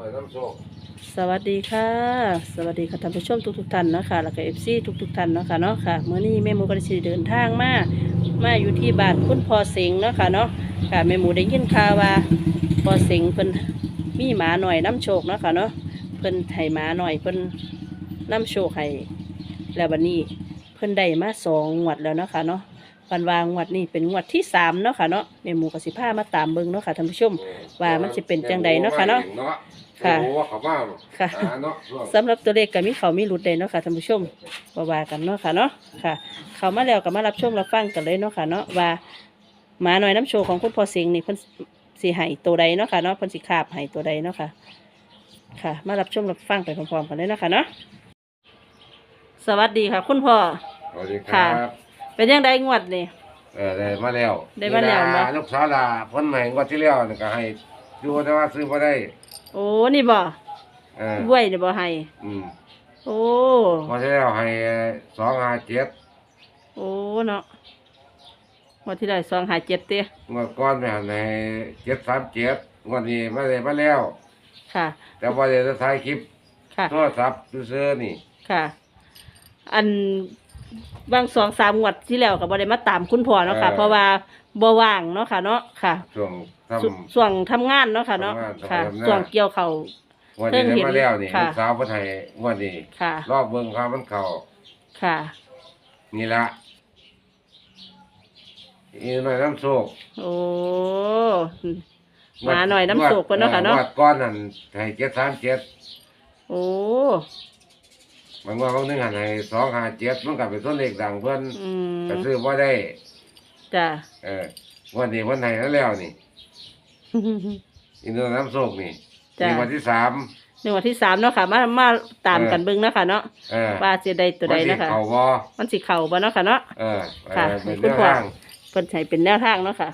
น่อยน้ำโชคสวัสดีค่ะ สวัสดีค่ะท่านผู้ชมทุกทุกๆท่านนะค่ะแล้วก็เอฟซีทุกทุกๆท่านนะค่ะเนาะค่ะเมื่อนี้แม่หมูก็ได้สิเดินทางมามาอยู่ที่บ้านคุณพ่อเสงเนาะค่ะเนาะค่ะแม่หมูได้ยินข่าวว่าพ่อเสงเพิ่นมีหมาหน่อยน้ำโชคเนาะค่ะเนาะเพิ่นให้หมาหน่อยเพิ่นน้ำโชคให้แล้ววันนี้เพิ่นได้มาสองงวดแล้วเนาะค่ะเนาะ วันวางงวดนี้เป็นงวดที่สามเนาะค่ะเนาะแม่หมูกับสิพามาตามเบิ่งเนาะค่ะท่านผู้ชม ว่ามันสิเป็นจังใดเนาะค่ะเนาะค่ะค่ะว่าเขาบ้าค่ะเนาะช่วงสำหรับตัวเลขก็มีเขามีหลุดเลยเนาะค่ะท่านผู้ชมว่าว่ากันเนาะค่ะเนาะค่ะ เขามาแล้วก็มารับชมรับฟังกันเลยเนาะค่ะเนาะว่าหมาหน่อยน้ำโชว์ของคุณพ่อเสียงนี่เพิ่นสีไห้ตัวใดเนาะค่ะเนาะเพิ่นสีขาบไห้ตัวใดเนาะค่ะ ค่ะ มารับชมรับฟังไปพร้อมๆกันเลยเนาะค่ะเนาะสวัสดีค่ะ คุณพ่อสวัสดีคค่ะรับ เป็นยังไงงวดนี่ เออได้มาแล้วได้มาแล้วเนาะลูกสาวลาเพ้นใหม่งวดที่แล้วนี่ก็ให้ดูแต่ว่าซื้อบ่ได้โอ้นี่บ่เออบ้วยนี่บ่ไห้ อืมโอ้งวดที่แล้วให้สองห้าเจ็ดโอ้เนาะงวดที่ได้สองหาเจ็ดเตี้ยงวดก่อนไปหันให้เจ็ดสามเจ็ดงวดนี้มาได้มาแล้ว ค่ะ แต่ว่าได้ถ่ายคลิปค่ะ โทรศัพท์ซื้อๆนี่ ค่ะ อัน บางสองสามงวดที่แล้วก็บ่ได้มาตามคุณพ่อเนาะค่ะเพราะว่าบ่ว่างเนาะค่ะเนาะค่ะช่วงทสส่วงทำงานเนาะค่ะเนาะทำงานค่ะทำงาน ส่วงเกี่ยวเขาวำงวดนี้ได้มาแล้วนี่ค่ะ ลูกสาวเพิ่นให้งวดนี้ค่ะ รอบเบิ่งความมันเข้าค่ะ นี่ละอีน้อยน้ำโชคโอ้หมาหน่อยน้ำโศกเพิ่นเนาะค่ะเนาะงวดก้อนนั่นให้เจ็ดสามเจ็ดโอ้ บางงวดบางนึงหันให้สองห้าเจ็ดมันกลับเป็นต้นเลขดังเพิ่นอืมก็ซื้อบ่ได้ จ้ะ เออวันนี้วันไหนแล้วแล้วนี่อีน้อยน้ำโชคนี่จ้ะนี่วันที่สามในวันที่สามเนาะค่ะ มามาตามกันเบิ่งเนาะค่ะเนาะเออว่าสิได้ตัวใดวันที่เนาะค่ะ เขาบ่มันสิเข้าบ่เนาะค่ะเนาะ เออค่ะเออเป็นคุเรื่ณองพ่อทาง เพิ่นให้เป็นแนวทางเนาะค่ะ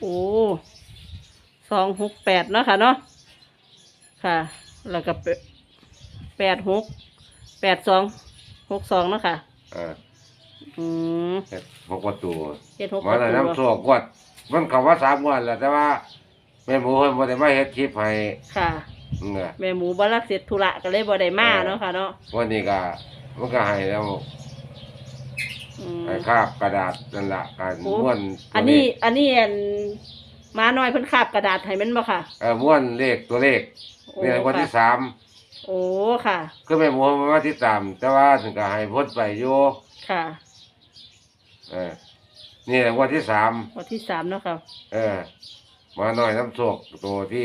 โอ้สองหกแปดเนาะค่ะเนาะค่ะ แล้วก็แปแปดหกแปดสองหกสองเนาะค่ะเอออืมเฮ็ดหกประตูเจ็ดหกมาแล้วน้ำโชคกวดมันเขาว่าสามงวันแหละแต่ว่าแม่หมูเพิ่นบ่ได้มาเฮ็ดคลิปให้ค่ะ เนี่ยแม่หมูบรักเสร็จธุระก็เลยบ่ได้มาเนาะค่ะเนาะ วันนี้ก็มันก็ให้แล้ว อืมให้คาบกระดาษนั่นละการโอ้ม้วนอันนี้อันนี้อันมาน้อยเพิ่นคาบกระดาษให้มันบ่ค่ะเออม้วนเลขตัวเลขโอ้นี่วันที่ค่ะสามโอ้ค่ะคือแม่หมูมันมาที่สามแต่ว่าถึงก็ให้พ้นไปอยู่ค่ะเออนี่แหละวันที่สามวันที่สามเนาะค่ะ เออมาหน่อยน้ำโชคตัวที่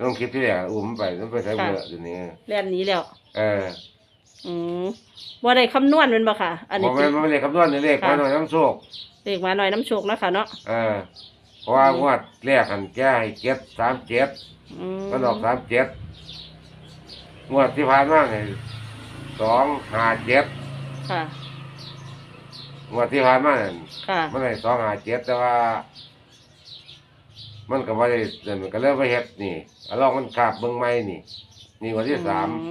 ต้องคลิปที่แรกอุ้มไปต้องไปใช้เบอร์อยู่นี่แล่นหนี้แล้ว เออ อืมบ่ได้คำนวณแมันบ่ค่ะ อันบนี้อกแม่นมันไม่เลขคำนวณนี่เลขค่ะมาหน่อยน้ำโชคเลขมาน้อยน้ำโชคเนาะค่ะเนาะเออเพราะว่างวดแรกหันแก้ให้เจ็ดสามเจ็ดอืมก็ดอกสามเจ็ดงวดที่ผ่านมาเนี่ยสองห้าเจ็ดค่ะ งวดที่ผ่านมาเนี่ยค่ะ มันได้สองห้าเจ็ดแต่ว่า มันก็ไม่ได้เดินมันก็เริ่มไปเฮ็ดนี่เอาลองมันขาบเบิ้งไม้นี่ นี่งวันที่สามอื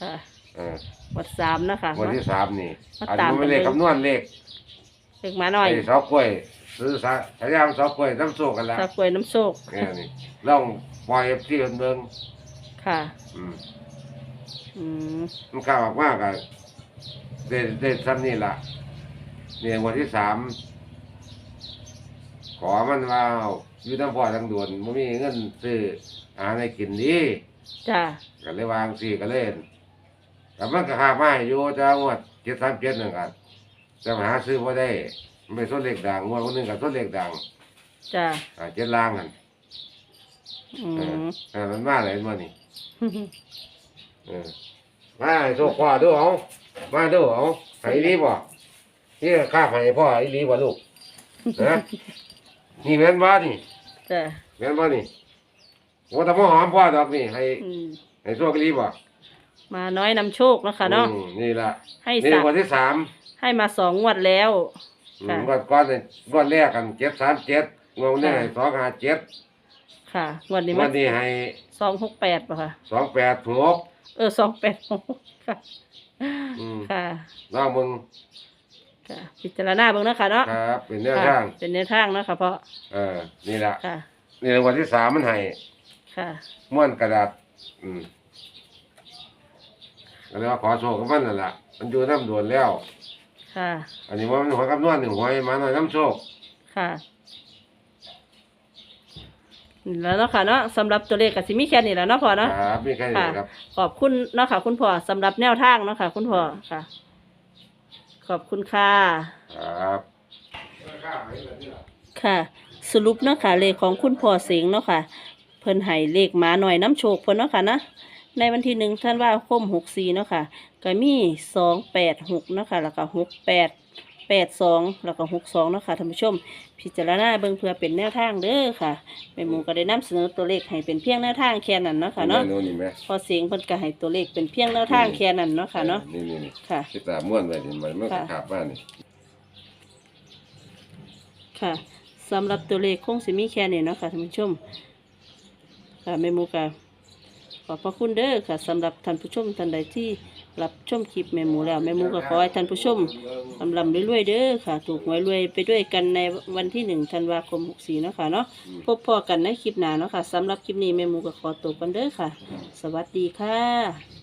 ค่ะเออวัดสามนะคะงวันที่สามนี่ มาอันตามนี้ไม่เลขกันเบิ่งคำนวณเลขเลขมาน้อยไอ้เสากล้วยซื้อสาพยายามเสากล้วยน้ำโชคกันละตากล้วยน้ำโชคเนี่ยนี่ลองปล่อยที่เพิ่นเบิ่งค่ะ อืมอืมมันข่าวออกมากอะเด็ดเด็ดซ้ำนี่ล่ะเนี่ยวันที่สามขอมันว่าอยู่ทั้งพ่อทั้งดวนไม่มีเงินซื้ออาหารให้กินดีจ้าก็เลยวางสี่ก็เล่น แต่มันก็หามาให้อยู่จะงวดเจ็ดสามเจ็ดหนึ่งกันจะหาซื้อพอได้มันเป็นส้นเล็กดังงวดคนหนึงกับส้นเล็กดังจ้าอ่าเจ็ดล่างกันอืเออมเออมันมาเลยมันนี่เออมาให้โชคพ่อดูเอามาดูเอาให้อีหลีบ่นี่ข้าให้พ่ออีหลีบ่ลูกนะนี่แม่นบ่นี่จ้าแม่นบ่นี่ว่าแต่บ่หอมพ่อดอกนี่ให้อืมให้โชคอีหลีบ่ มาน้อยนำโชคนะคะเนาะ อืมนี่ล่ะให้นี่สามวันที่สามให้มาสองงวดแล้วอืมค่ะ งวดก้อนเนี่ยงวดแรกกันเจ็ดสามเจ็ดงวดนี้ค่ะให้สองห้าเจ็ดค่ะงวันนี้งมัวันนนี้ให้สองหกแปดป่ะค่ะสองแปดถูกเออสองแปดหกค่ะ อืมค่ะ ลองมึงค่ะ พิจารณาเบิ่งเนาะค่ะเนาะครับ เป็นแนวค่ะทางเป็นแนวทางเนาะค่ะเพราะเออนี่แหละค่ะ นี่รางวัลที่สามมันให้ค่ะ ม้วนกระดาษ อืม ก็เลยว่าขอโชคกับมันนั่นแหละมันอยู่น้ำด่วนแล้ว ค่ะ อันนี้ว่ามันหัวกับนวลหนึ่งหัวให้มาหน่อยน้ำโชคค่ะ แล้วเนาะค่ะเนาะสำหรับตัวเลขก็สิมีแค่นี้แหล้วเนาะพ่อเนาะ ครับมีแค่นี้ครับ ขอบคุณเนาะค่ะ คุณพ่อสำหรับแนวทางเนาะค่ะ คุณพ่อค่ะ ขอบคุณค่ะ ครับ ค่ะ สรุปเนาะค่ะเลขของคุณพ่อเสียงเนาะค่ะ เพิ่นให้เลขหมาหน่อยน้ำโชคเพิ่นเนาะค่ะนะ ในวันที่หนึ่งท่านว่าคมหกสี่เนาะค่ะก็มีสองแปดหกเนาะค่ะแล้วก็หกแปดแปดสองแล้วก็หกสองเนาะค่ะท่านผู้ชม พิจารณาเบิ่งเพื่อเป็นแนวทางเด้อค่ะแม่หมูก็ได้นำเสนอตัวเลขให้เป็นเพียงแนวทางแค่นั้นเนาะค่ะเนาะโน่นนี่ไหมพอเสียงเพิ่นก็ให้ตัวเลขเป็นเพียงแนวทางแค่นั้นเนาะค่ะเนาะนี่นี่นี่ค่ะที่ตาม้วนไว้นี่มันมันก็ค่ะขาดบ้านนี่ค่ะสำหรับตัวเลขคงสิมีแค่นี้เนาะค่ะท่านผู้ชมค่ะแม่หมูก็ข อบพระคุณเด้อค่ะสำหรับท่านผู้ชมท่านใดที่รับชมคลิปแม่หมูแล้วแม่หมูก็ขอให้ท่านผู้ชมลำลำรวยๆเด้อค่ะ ถูกหวยรวยไปด้วยกันในวันที่หนึ่งธันวาคมหกสี่เนาะค่ะเนาะพบพอกันในคลิปหน้าเนาะค่ะสำหรับคลิปนี้แม่หมูก็ขอตัวกันเด้อค่ะ สวัสดีค่ะ